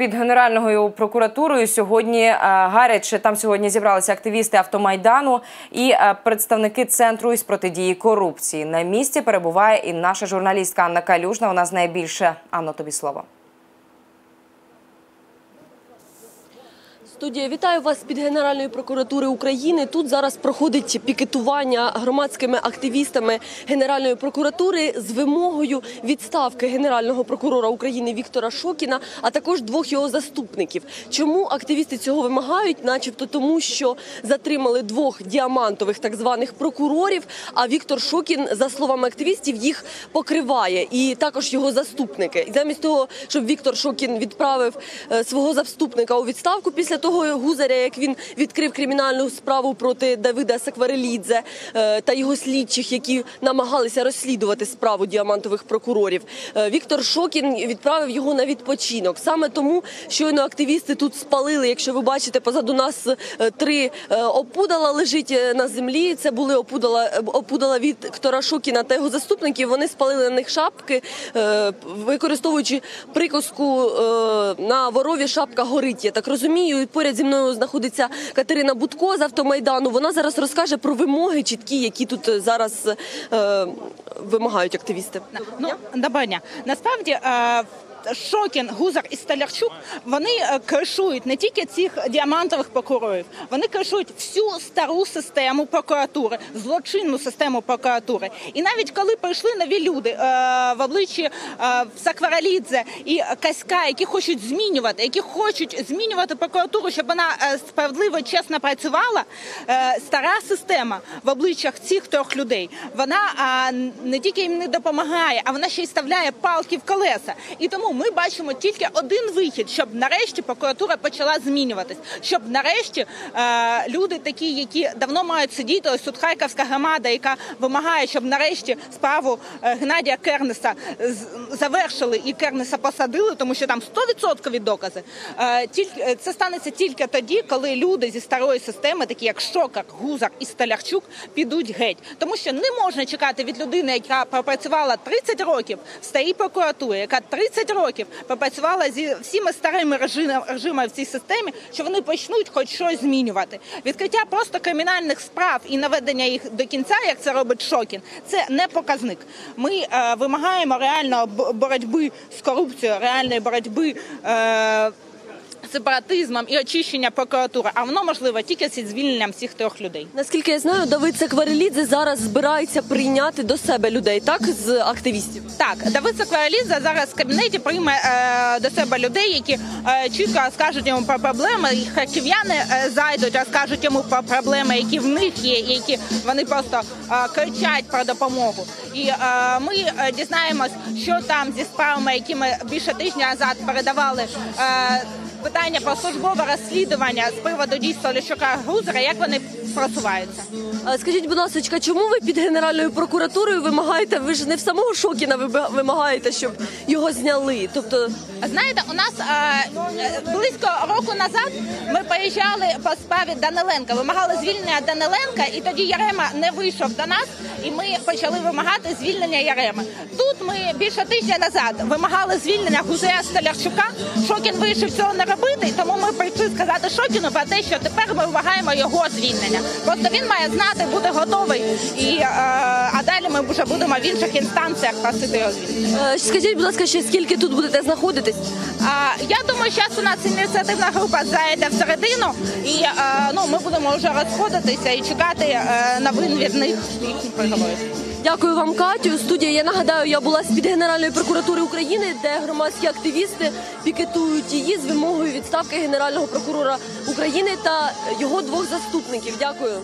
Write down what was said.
Під Генеральною прокуратурою сьогодні е, гаряче там сьогодні зібралися активісти автомайдану і е, представники центру із протидії корупції. На місці перебуває і наша журналістка Анна Калюжна. У нас найбільше Анно, тобі слово. Студія, вітаю вас під Генеральної прокуратури України. Тут зараз проходить пікетування громадськими активістами Генеральної прокуратури з вимогою відставки генерального прокурора України Віктора Шокіна, а також двох його заступників. Чому активісти цього вимагають? Начебто тому, що затримали двох діамантових так званих прокурорів. А Віктор Шокін, за словами активістів, їх покриває, і також його заступники. І замість того, щоб Віктор Шокін відправив е, свого заступника у відставку після того гузаря, як він відкрив кримінальну справу проти Давида Сакварелідзе е, та його слідчих, які намагалися розслідувати справу діамантових прокурорів. Е, Віктор Шокін відправив його на відпочинок. Саме тому щойно активісти тут спалили. Якщо ви бачите, позаду нас е, три опудала лежить на землі. Це були опудала опудала Віктора Шокіна та його заступників. Вони спалили на них шапки, використовуючи приказку на ворові шапка горить. Я так розумію. Поряд зі мною знаходиться Катерина Будко з автомайдану. Вона зараз розкаже про вимоги чіткі, які тут е, зараз е, вимагають активісти. Ну доброго дня. Насправді. Е... Шокін, Гузар і Столярчук вони е, кришують не тільки цих діамантових прокурорів, вони кришують всю стару систему прокуратури, злочинну систему прокуратури. І навіть коли прийшли нові люди е, в обличчі е, Сакваралідзе і Каська, які хочуть змінювати, які хочуть змінювати прокуратуру, щоб вона справедливо чесно працювала. Стара система в обличчях цих трьох людей вона не тільки їм не допомагає, а вона ще й ставляє палки в колеса. І тому ми бачимо тільки один вихід, щоб нарешті прокуратура почала змінюватись, щоб нарешті е, люди, такі, які давно мають сидіти, ось тут Харківська громада, яка вимагає, щоб нарешті справу е, Геннадія Кернеса завершили і Кернеса посадили, тому що там 100% докази. Е, тільки е, це станеться тільки тоді, коли люди зі старої системи, такі як Шокар, Гузар і Столярчук, підуть геть, тому що не можна чекати від людини, яка пропрацювала 30 років в старій прокуратурі, яка 30 років пропрацювала зі всіма старими режимами, в цій системі, що вони почнуть хоч щось змінювати. Відкриття просто кримінальних справ і наведення їх до кінця, як це робить Шокін, це не показник. Ми е, вимагаємо реально боротьби з корупцією, реальної боротьби. Е, Сепаратизмом і очищення прокуратури, а воно можливо тільки зі звільненням всіх трьох людей. Наскільки я знаю, Давид Сакварелідзе зараз збирається прийняти до себе людей, так з активістів. Так, Давид Сакварелідзе зараз в кабінеті прийме е, до себе людей, які е, чітко розкажуть йому про проблеми. І харків'яни е, зайдуть, розкажуть йому про проблеми, які в них є, і які вони просто е, кричать про допомогу. І е, ми е, дізнаємось, що там зі справами, які ми більше тижня назад передавали. Питання про службове розслідування з приводу дійства Лещука Грузера, як вони просуваються? А Скажіть, будь ласка, чому ви під Генеральною прокуратурою вимагаєте? Ви ж не в самого Шокіна вимагаєте, щоб його зняли. Тобто, Знаєте, у нас е, е, близько року назад ми приїжджали по справі Даниленка, вимагали звільнення Даниленка, і тоді Ярема не вийшов до нас, і ми почали вимагати звільнення Яреми. Тут ми більше тижня назад вимагали звільнення Гузея Столярчука. Шокін вирішив цього не робити, тому ми прийшли сказати Шокіну про те, що тепер ми вимагаємо його звільнення. Просто він має знати, буде готовий, і е, а далі ми вже будемо в інших інстанціях просити його звільнення. скажіть, будь ласка, ще скільки тут будете знаходитись? Я думаю, зараз у нас ініціативна група зайде всередину, і е, ну ми будемо вже розходитися і чекати е, новин від них їхніх переговорів. Дякую вам, Катю. Студія. Я нагадаю, я була з під Генеральної прокуратури України, де громадські активісти пікетують її з вимогою відставки генерального прокурора України та його двох заступників. Дякую.